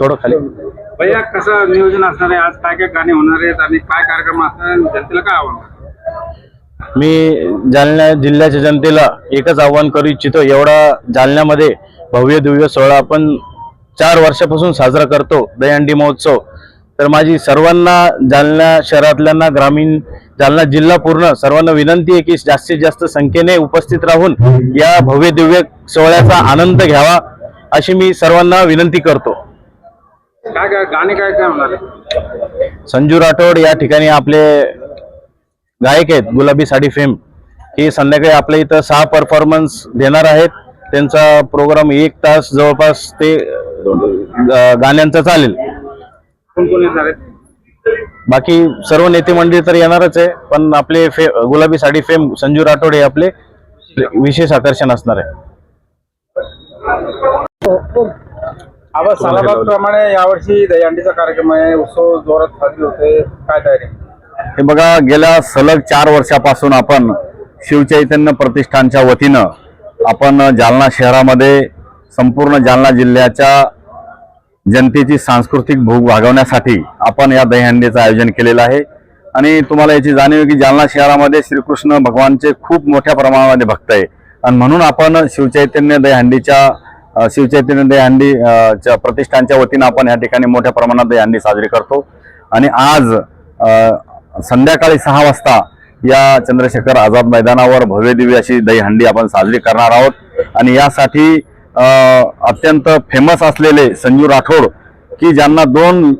थोडं खाली. भैया कसं नियोजन असणार आहे? आज काय काय गाणे होणार आहेत आणि काय कार्यक्रम असणार आहे? जनतेला काय आव्हान? मी जालना जिल्ह्याच्या जनतेला एकच आव्हान करू इच्छितो. एवढा जालन्यामध्ये भव्य दिव्य सोहळा आपण चार वर्षापासून साजरा करतो. दहीहंडी महोत्सव. तर माझी सर्वांना जालना शहरातल्यांना ग्रामीण जालना जिल्हा पूर्ण सर्वांना विनंती आहे की जास्तीत जास्त संख्येने उपस्थित राहून या भव्य दिव्य सोहळ्याचा आनंद घ्यावा अशी मी सर्वांना विनंती करतो. काय काय गाणे काय काय संजू राठोड या ठिकाणी आपले गायक आहेत गुलाबी साडी फेम हे संध्याकाळी आपल्या इथं सहा परफॉर्मन्स देणार आहेत. त्यांचा प्रोग्राम एक तास जवळपास ते गाण्यांचा चालेल. बाकी सर्व नेते मंडळी तर येणारच आहे पण आपले फे गुलाबी साडी फेम संजू राठोड हे आपले विशेष आकर्षण असणार आहे. आवाज सालाबाद प्रमाणे यावर्षी दहीहंडीचा कार्यक्रम आहे उत्सव जोरात साजरी होते. काय तयारी? हे बघा गेल्या सलग चार वर्षापासून आपण शिवचैतन्य प्रतिष्ठानच्या वतीनं आपण जालना शहरामध्ये संपूर्ण जालना जिल्ह्याच्या जनतेची सांस्कृतिक भूक भागवण्यासाठी आपण या दहीहंडीचं आयोजन केलेलं आहे. आणि तुम्हाला याची जाणीव आहे की जालना शहरामध्ये श्रीकृष्ण भगवानचे खूप मोठ्या प्रमाणामध्ये भक्त आहे. आणि म्हणून आपण शिवचैतन्य दहीहंडीच्या शिवचैतन्य दहीहंडी च्या प्रतिष्ठानच्या वतीनं आपण या ठिकाणी मोठ्या प्रमाणात दहीहंडी साजरी करतो. आणि आज संध्याकाळी सहा वाजता या चंद्रशेखर आझाद मैदानावर भव्य दिव्य अशी दहीहंडी आपण साजरी करणार आहोत. आणि यासाठी अत्यंत फेमस असलेले संजू राठोड की ज्यांना दोन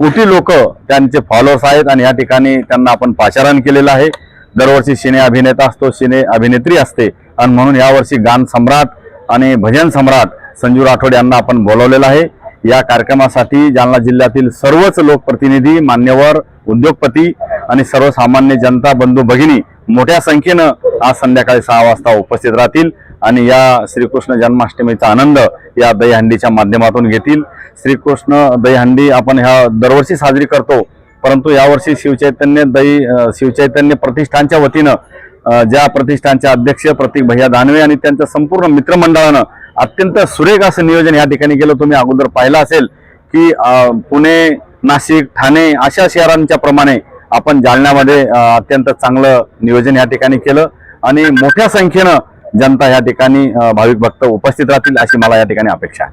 कोटी लोक त्यांचे फॉलोअर्स आहेत आणि या ठिकाणी त्यांना आपण पाचारण केलेलं आहे. दरवर्षी सिने अभिनेता असतो सिने अभिनेत्री असते. आणि म्हणून यावर्षी गान सम्राट आणि भजन सम्राट संजू राठोड यांना आपण बोलवलेलं आहे. या कार्यक्रमासाठी जालना जिल्ह्यातील सर्वच लोकप्रतिनिधी मान्यवर उद्योगपती आणि सर्वसामान्य जनता बंधू भगिनी मोठ्या संख्येनं आज संध्याकाळी सहा वाजता उपस्थित राहतील आणि या श्रीकृष्ण जन्माष्टमीचा आनंद या दहीहंडीच्या माध्यमातून घेतील. श्रीकृष्ण दहीहंडी आपण ह्या दरवर्षी साजरी करतो परंतु यावर्षी शिवचैतन्य दही शिवचैतन्य प्रतिष्ठानच्या वतीनं ज्या प्रतिष्ठानचे अध्यक्ष प्रतीक भैया दानवे आणि त्यांच्या संपूर्ण मित्रमंडळानं अत्यंत सुरेख असं नियोजन या ठिकाणी केलं. तुम्ही अगोदर पाहिलं असेल की पुणे नाशिक ठाणे अशा शहरांच्या प्रमाणे आपण जालन्यामध्ये अत्यंत चांगलं नियोजन या ठिकाणी केलं. आणि मोठ्या संख्येनं जनता या ठिकाणी भाविक भक्त उपस्थित राहतील अशी मला या ठिकाणी अपेक्षा आहे.